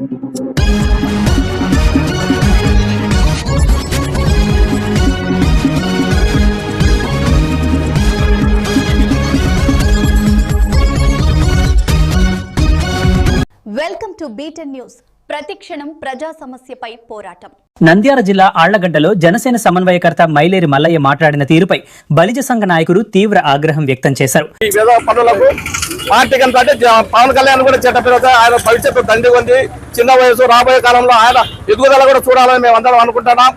Welcome to Beaten News. News ప్రతిక్షణం ప్రజా సమస్యపై పోరాటం. నంద్యాల జిల్లా ఆళ్ళగడ్డలో జనసేన సమన్వయకర్త మైలేరి మల్లయ్య మాట్లాడిన తీరుపై బలిజ సంఘ నాయకులు తీవ్ర ఆగ్రహం వ్యక్తం చేశారు. పనులకు అంటే జ- పవన్ కళ్యాణ్ కూడా అవుతాయి. ఆయన భవిష్యత్తు తండ్రి ఉంది. చిన్న వయసు రాబోయే కాలంలో ఆయన ఎదుగుదల కూడా చూడాలని మేము అందరం అనుకుంటున్నాం.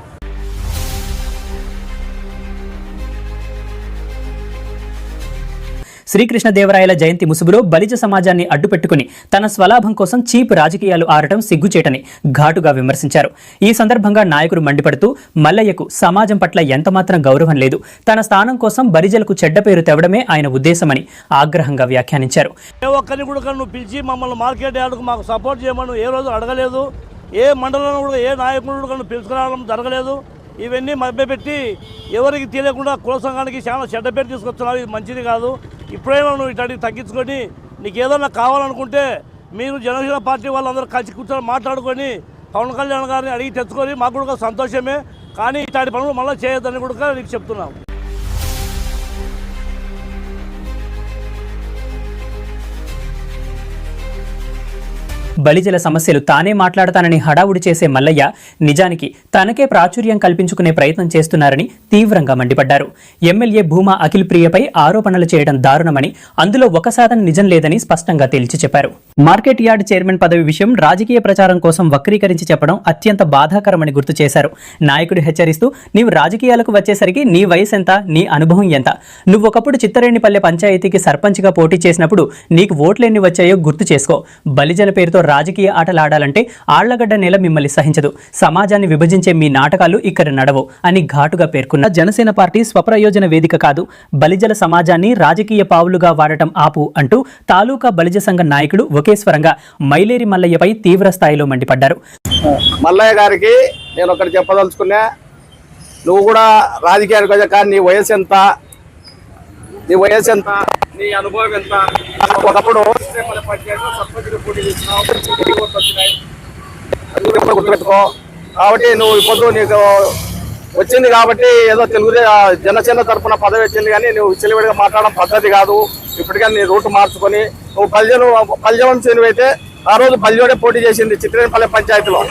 శ్రీకృష్ణదేవరాయల జయంతి ముసుగులో బలిజ సమాజాన్ని అడ్డుపెట్టుకుని తన స్వలాభం కోసం చీప్ రాజకీయాలు ఆడటం సిగ్గుచేటని ఘాటుగా విమర్శించారు. ఈ సందర్భంగా నాయకుడు మండిపడుతూ మల్లయ్యకు సమాజం పట్ల ఎంతమాత్రం గౌరవం లేదు. తన స్థానం కోసం బరిజలకు చెడ్డ పేరు తెవడమే ఆయన ఉద్దేశమని ఆగ్రహంగా వ్యాఖ్యానించారు. ఏ ఒక్కరిని కూడా నువ్వు పిలిచి మమ్మల్ని మార్కెట్ యార్డుకు మాకు సపోర్ట్ చేయమని ఏ రోజు అడగలేదు. ఏ మండలంలో కూడా ఏ నాయకుడు కూడా పిలుచుకురావడం జరగలేదు. ఇవన్నీ మభ్యపెట్టి ఎవరికి తెలియకుండా కుల సంఘానికి చాలా చెడ్డ పేరు తీసుకొస్తున్నారు. ఇది మంచిది కాదు. ఇప్పుడైనా నువ్వు ఇట్లాంటివి తగ్గించుకొని నీకు ఏదైనా కావాలనుకుంటే మీరు జనసేన పార్టీ వాళ్ళందరూ కలిసి కూర్చొని మాట్లాడుకొని పవన్ కళ్యాణ్ గారిని అడిగి తెచ్చుకొని మాకు కూడా సంతోషమే. కానీ ఇట్లాంటి పనులు మళ్ళీ చేయొద్దని కూడా నీకు చెప్తున్నాం. బలిజల సమస్యలు తానే మాట్లాడతానని హడావుడి చేసే మల్లయ్య నిజానికి తనకే ప్రాచుర్యం కల్పించుకునే ప్రయత్నం చేస్తున్నారని తీవ్రంగా మండిపడ్డారు. ఎమ్మెల్యే భూమా అఖిల్ ప్రియపై ఆరోపణలు చేయడం దారుణమని అందులో ఒక శాతం నిజం లేదని స్పష్టంగా తేల్చి చెప్పారు. మార్కెట్ యార్డ్ చైర్మన్ పదవి విషయం రాజకీయ ప్రచారం కోసం వక్రీకరించి చెప్పడం అత్యంత బాధాకరమని గుర్తు చేశారు. నాయకుడు హెచ్చరిస్తూ నీవు రాజకీయాలకు వచ్చేసరికి నీ వయసు ఎంత నీ అనుభవం ఎంత? నువ్వు ఒకప్పుడు చిత్తరేణిపల్లె పంచాయతీకి సర్పంచ్గా పోటీ చేసినప్పుడు నీకు ఓట్లు ఎన్ని వచ్చాయో గుర్తు చేసుకో. బలిజల పేరుతో రాజకీయ ఆటలాడాలంటే ఆళ్ళగడ్డ నేల మిమ్మల్ని సహించదు. సమాజాన్ని విభజించే మీ నాటకాలు ఇక్కడ నడవు అని ఘాటుగా పేర్కొన్న జనసేన పార్టీ స్వప్రయోజన వేదిక కాదు. బలిజల సమాజాన్ని రాజకీయ పావులుగా వాడటం ఆపు అంటూ తాలూకా బలిజ సంఘ నాయకుడు ఒకేశ్వరంగా మైలేరి మల్లయ్యపై తీవ్ర స్థాయిలో మండిపడ్డారు. మల్లయ్య గారికి నేను ఒకటి చెప్పదలుచుకున్నా నువ్వు కూడా రాజకీయానికి వచ్చా కానీ నీ వయసు ఎంత? నీ వయసు ఎంత? నీ అనుభవం ఎంత ఒకప్పుడు పోటీ చేసినావు. వచ్చినాయి? గుర్తుపెట్టుకో కాబట్టి నువ్వు ఇప్పుడు నీకు వచ్చింది కాబట్టి ఏదో తెలుగుదే ఆ జనసేన తరపున పదవి వచ్చింది కానీ నువ్వు చెలివిడిగా మాట్లాడడం పద్ధతి కాదు ఇప్పటికీ నీ రూట్ మార్చుకొని నువ్వు పల్లెను పల్లెవంశీని అయితే ఆ రోజు పల్లెడే పోటీ చేసింది చిత్రేపల్లె పంచాయతీలో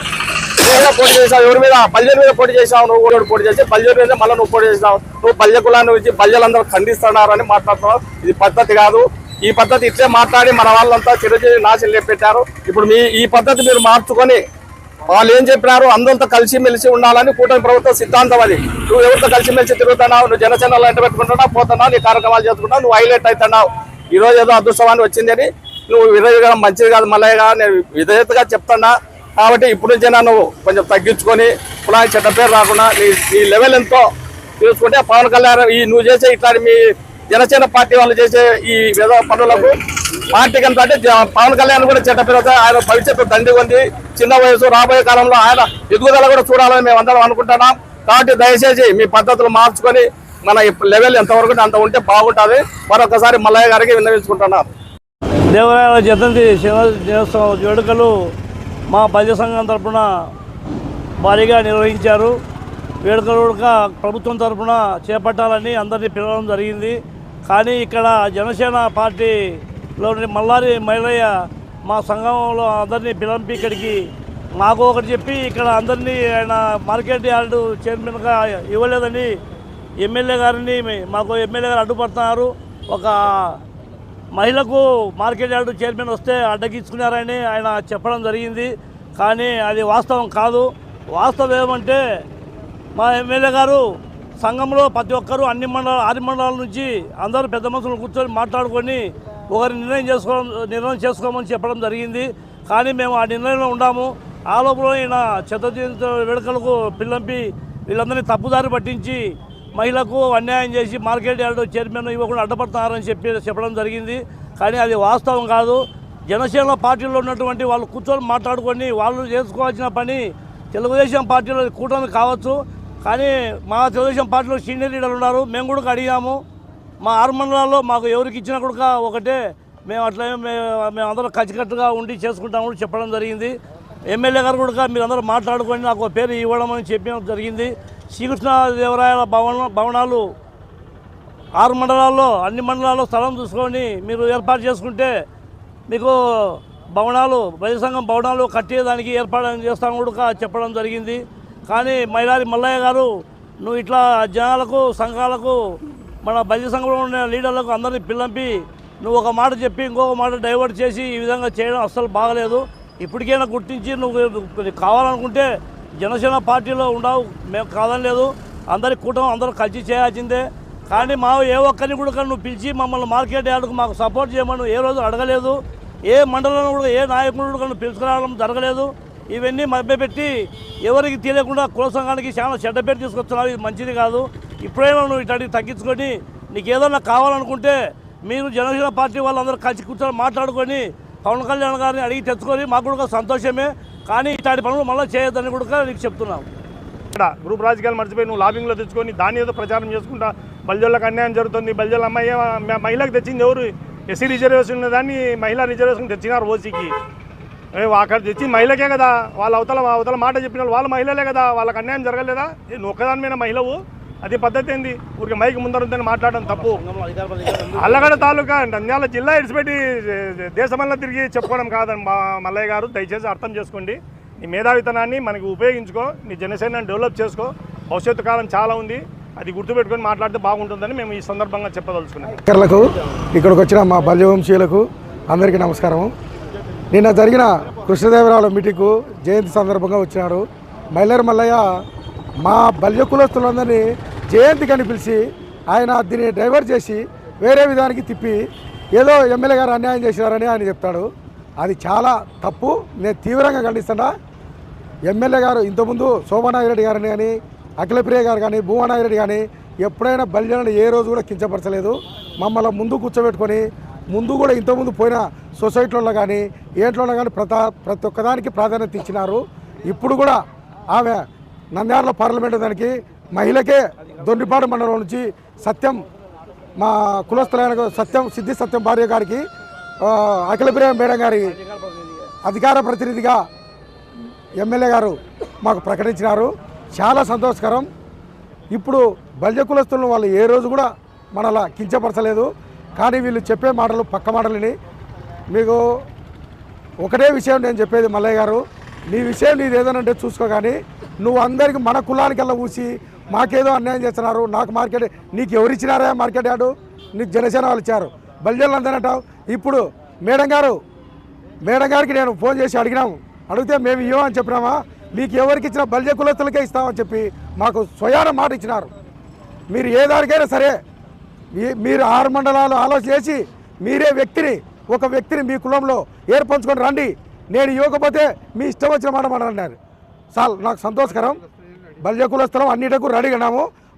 పోటీ చేసావు ఎవరి మీద పల్లెల మీద పోటీ చేసావు నువ్వు కూడా పోటీ చేసి పల్లెల మీద మళ్ళీ నువ్వు పోటీ చేసావు నువ్వు పల్లె కులాన్ని వచ్చి పల్లెలందరూ ఖండిస్తున్నారని మాట్లాడుతున్నావు. ఇది పద్ధతి కాదు. ఈ పద్ధతి ఇట్లే మాట్లాడి మన వాళ్ళంతా చిరంజీవి నాశనం లేపెట్టారు. ఇప్పుడు మీ ఈ పద్ధతి మీరు మార్చుకొని వాళ్ళు ఏం చెప్పినారు? అందరితో కలిసి మెలిసి ఉండాలని కూటమి ప్రభుత్వం సిద్ధాంతం అది. నువ్వు ఎవరితో కలిసి మెలిసి తిరుగుతున్నావు? నువ్వు జనసేనలో ఎంట పెట్టుకుంటున్నావు పోతున్నావు నీ కార్యక్రమాలు చేసుకుంటావు నువ్వు హైలైట్ అవుతున్నావు. ఈ రోజు ఏదో అదృష్టవాన్ని వచ్చిందని నువ్వు విధేయగా మంచిది కాదు మల్లయ్యగా నేను విధేయతగా చెప్తున్నా. కాబట్టి ఇప్పుడు నుంచే నువ్వు కొంచెం తగ్గించుకొని పులాని చెడ్డ పేరు రాకుండా నీ నీ లెవెల్ ఎంతో చూసుకుంటే పవన్ కళ్యాణ్ ఈ నువ్వు చేసే ఇట్లాంటి మీ జనసేన పార్టీ వాళ్ళు చేసే ఈ విధ పనులకు పార్టీకి ఎంత అంటే పవన్ కళ్యాణ్ కూడా చెడ్డ పేరు ఆయన భవిష్యత్తు తండ్రి ఉంది. చిన్న వయసు రాబోయే కాలంలో ఆయన ఎదుగుదల కూడా చూడాలని మేము అందరం అనుకుంటున్నాం. కాబట్టి దయచేసి మీ పద్ధతులు మార్చుకొని మన లెవెల్ ఎంతవరకు అంత ఉంటే బాగుంటుంది. మరొకసారి మల్లయ్య గారికి విన్నవించుకుంటున్నాం. దేవాలయాల జతంతి శివ- దినోత్సవ వేడుకలు మా బల్య సంఘం తరఫున భారీగా నిర్వహించారు. వేడుకలుగా ప్రభుత్వం తరఫున చేపట్టాలని అందరినీ పిలవడం జరిగింది. కానీ ఇక్కడ జనసేన పార్టీలోని మల్లారి మైలయ్య మా సంఘంలో అందరినీ పిలంపి ఇక్కడికి మాకు ఒకటి చెప్పి ఇక్కడ అందరినీ ఆయన మార్కెట్ యార్డు చైర్మన్గా ఇవ్వలేదని ఎమ్మెల్యే గారిని మాకు ఎమ్మెల్యే గారు అడ్డుపడుతున్నారు. ఒక మహిళకు మార్కెట్ యార్డు చైర్మన్ వస్తే అడ్డగించుకున్నారని ఆయన చెప్పడం జరిగింది. కానీ అది వాస్తవం కాదు. వాస్తవం ఏమంటే మా ఎమ్మెల్యే గారు సంఘంలో ప్రతి ఒక్కరూ అన్ని మండల ఆరు మండలాల నుంచి అందరూ పెద్ద మనుషులు కూర్చొని మాట్లాడుకొని ఒకరి నిర్ణయం చేసుకో నిర్ణయం చేసుకోమని చెప్పడం జరిగింది. కానీ మేము ఆ నిర్ణయంలో ఉన్నాము. ఆ లోపల ఈయన చెత్త వేడుకలకు పిల్లంపి వీళ్ళందరినీ తప్పుదారి పట్టించి మహిళకు అన్యాయం చేసి మార్కెట్ యార్డు చైర్మన్ ఇవ్వకుండా అడ్డపడుతున్నారని చెప్పి చెప్పడం జరిగింది. కానీ అది వాస్తవం కాదు. జనసేన పార్టీలో ఉన్నటువంటి వాళ్ళు కూర్చొని మాట్లాడుకొని వాళ్ళు చేసుకోవాల్సిన పని తెలుగుదేశం పార్టీలో కూటమి కావచ్చు. కానీ మా తెలుగుదేశం పార్టీలో సీనియర్ లీడర్లు ఉన్నారు. మేము కూడా అడిగాము. మా ఆరు మండలాల్లో మాకు ఎవరికి ఇచ్చినా కూడా ఒకటే. మేము అట్లా మేము మేము అందరం కచ్చికట్టుగా ఉండి చేసుకుంటాము చెప్పడం జరిగింది. ఎమ్మెల్యే గారు కూడా మీరు అందరూ మాట్లాడుకొని నాకు పేరు ఇవ్వడం అని చెప్పడం జరిగింది. శ్రీకృష్ణదేవరాయల భవన భవనాలు ఆరు మండలాల్లో అన్ని మండలాల్లో స్థలం చూసుకొని మీరు ఏర్పాటు చేసుకుంటే మీకు భవనాలు బయట సంఘం భవనాలు కట్టేదానికి ఏర్పాటు చేస్తాను కూడా చెప్పడం జరిగింది. కానీ మైలారి మల్లయ్య గారు నువ్వు ఇట్లా జనాలకు సంఘాలకు మన బయట సంఘంలో ఉన్న లీడర్లకు అందరినీ పిల్లంపి నువ్వు ఒక మాట చెప్పి ఇంకొక మాట డైవర్ట్ చేసి ఈ విధంగా చేయడం అస్సలు బాగలేదు. ఇప్పటికైనా గుర్తించి నువ్వు కావాలనుకుంటే జనసేన పార్టీలో ఉండవు మేము కాదని లేదు. అందరి కూటమి అందరూ కలిసి చేయాల్సిందే. కానీ మా ఏ ఒక్కరిని కూడా నువ్వు పిలిచి మమ్మల్ని మార్కెట్ యార్డుకు మాకు సపోర్ట్ చేయమని ఏ రోజు అడగలేదు. ఏ మండలంలో కూడా ఏ నాయకుడు కూడా పిలుచుకురావడం జరగలేదు. ఇవన్నీ మభ్యపెట్టి ఎవరికి తెలియకుండా కుల సంఘానికి చాలా చెడ్డ పేరు తీసుకొస్తున్నావు. ఇది మంచిది కాదు. ఇప్పుడైనా నువ్వు ఇట్లాంటివి తగ్గించుకొని నీకు ఏదన్నా కావాలనుకుంటే మీరు జనసేన పార్టీ వాళ్ళందరూ కలిసి కూర్చొని మాట్లాడుకొని పవన్ కళ్యాణ్ గారిని అడిగి తెచ్చుకొని మాకు కూడా సంతోషమే. కానీ ఇట్లాంటి పనులు మళ్ళీ చేయొద్దని కూడా నీకు చెప్తున్నాం ఇక్కడ గ్రూప్ రాజకీయాలు మర్చిపోయి నువ్వు లాబింగ్లో తెచ్చుకొని దాన్ని ఏదో ప్రచారం చేసుకుంటా బల్జోళ్ళకి అన్యాయం జరుగుతుంది బల్జోళ్ళ అమ్మాయి మహిళకు తెచ్చింది ఎవరు? ఎస్సీ రిజర్వేషన్ ఉన్న దాన్ని మహిళా రిజర్వేషన్ తెచ్చినారు ఓసీకి. అక్కడ తెచ్చి మహిళకే కదా వాళ్ళ అవతల అవతల మాట చెప్పిన వాళ్ళు వాళ్ళ మహిళలే కదా వాళ్ళకి అన్యాయం జరగలేదా? నువ్వు ఒక్కదాని మీద మహిళవు? అది పద్ధతి ఏంది? ఊరికి మైకి ముందర ఉందని మాట్లాడడం తప్పు. అల్లగడ తాలూకా నంద్యాల జిల్లా ఇడిచిపెట్టి దేశమల్లా తిరిగి చెప్పుకోవడం కాదని మా మల్లయ్య గారు దయచేసి అర్థం చేసుకోండి. నీ మేధావితనాన్ని మనకి ఉపయోగించుకో నీ జనసేనని డెవలప్ చేసుకో. భవిష్యత్తు కాలం చాలా ఉంది. అది గుర్తుపెట్టుకొని మాట్లాడితే బాగుంటుందని మేము ఈ సందర్భంగా చెప్పదలుచుకున్నాం. ఇక్కడికి వచ్చిన మా బల్యవంశీయులకు అందరికీ నమస్కారం నిన్న జరిగిన కృష్ణదేవరాయల మీటింగ్కు జయంతి సందర్భంగా వచ్చినాడు. మైలర్ మల్లయ్య మా బల్య కులస్తులందరినీ జయంతికని పిలిచి ఆయన దీన్ని డైవర్ట్ చేసి వేరే విధానికి తిప్పి ఏదో ఎమ్మెల్యే గారు అన్యాయం చేసినారని ఆయన చెప్తాడు. అది చాలా తప్పు. నేను తీవ్రంగా ఖండిస్తున్నా. ఎమ్మెల్యే గారు ఇంతకుముందు శోభానాగిరెడ్డి గారిని కానీ అఖిలప్రియ గారు కానీ భువనాగిరెడ్డి కానీ ఎప్పుడైనా బలిజలను ఏ రోజు కూడా కించపరచలేదు. మమ్మల్ని ముందు కూర్చోబెట్టుకొని ముందు కూడా ఇంతకుముందు పోయిన సొసైటీలలో కానీ ఏంట్లోనో కానీ ప్రతా ప్రతి ఒక్కదానికి ప్రాధాన్యత ఇచ్చినారు. ఇప్పుడు కూడా ఆమె నంద్యాల పార్లమెంటు దానికి మహిళకే దొండిపాడు మండలం నుంచి సత్యం మా కులస్థులైన సత్యం సిద్ధి సత్యం భార్య గారికి ఆ, అఖిలప్రియ మేడం గారి అధికార ప్రతినిధిగా ఎమ్మెల్యే గారు మాకు ప్రకటించినారు. చాలా సంతోషకరం. ఇప్పుడు బల్య కులస్తులను వాళ్ళు ఏ రోజు కూడా మనలా కించపరచలేదు. కానీ వీళ్ళు చెప్పే మాటలు పక్క మాటలని మీకు ఒకటే విషయం నేను చెప్పేది మల్లయ్య గారు. నీ విషయం నీది ఏదైనా చూసుకో కానీ నువ్వు అందరికి మన కులానికల్లా ఊసి మాకేదో అన్యాయం చేస్తున్నారు. నాకు మార్కెట్ నీకు ఎవరు ఇచ్చినారా మార్కెట్ యాడు నీకు జనసేన వాళ్ళు ఇచ్చారు. బలిజలు అంతేనంటావు ఇప్పుడు మేడం గారు మేడం గారికి నేను ఫోన్ చేసి అడిగినాము. అడిగితే మేము ఇవ్వమని చెప్పినామా? మీకు ఎవరికి ఇచ్చిన బలిజ కులస్తులకే ఇస్తామని చెప్పి మాకు స్వయాన మాట ఇచ్చినారు. మీరు ఏ దానికైనా సరే మీ- మీరు ఆరు మండలాలు ఆలోచన చేసి మీరే వ్యక్తిని ఒక వ్యక్తిని మీ కులంలో ఏర్పంచుకొని రండి. నేను ఇవ్వకపోతే మీ ఇష్టం వచ్చిన మాట మాట అన్నారు చాలు నాకు సంతోషకరం. బల్య కులస్థలం అన్నిటకు రెడీ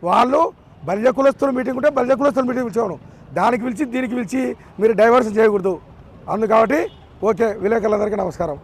వాళ్ళు బల్య కులస్తుల మీటింగ్ ఉంటే బల్య కులస్తుల మీటింగ్ పిలిచేవాడు దానికి పిలిచి దీనికి పిలిచి మీరు డైవర్షన్ చేయకూడదు. అందుకు కాబట్టి ఓకే విలేకరులందరికీ నమస్కారం.